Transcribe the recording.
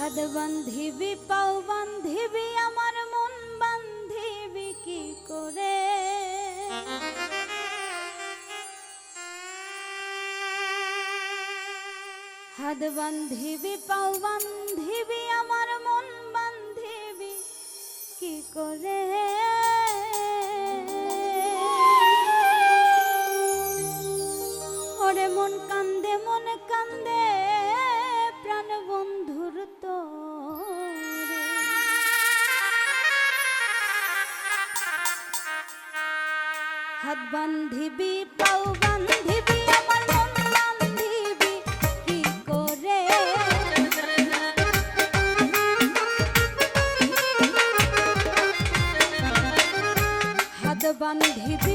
হাত বান্ধিবি, পাও আমার মন বান্ধিবি, কি করে? হাত বান্ধিবি, পাও আমার মন বান্ধিবি, কি করে? ওরে মন কান্দে বন্ধুর তো হাত বান্ধিবি পাও বান্ধিবি আমার মন বান্ধিবি কি করে? হাত বান্ধিবি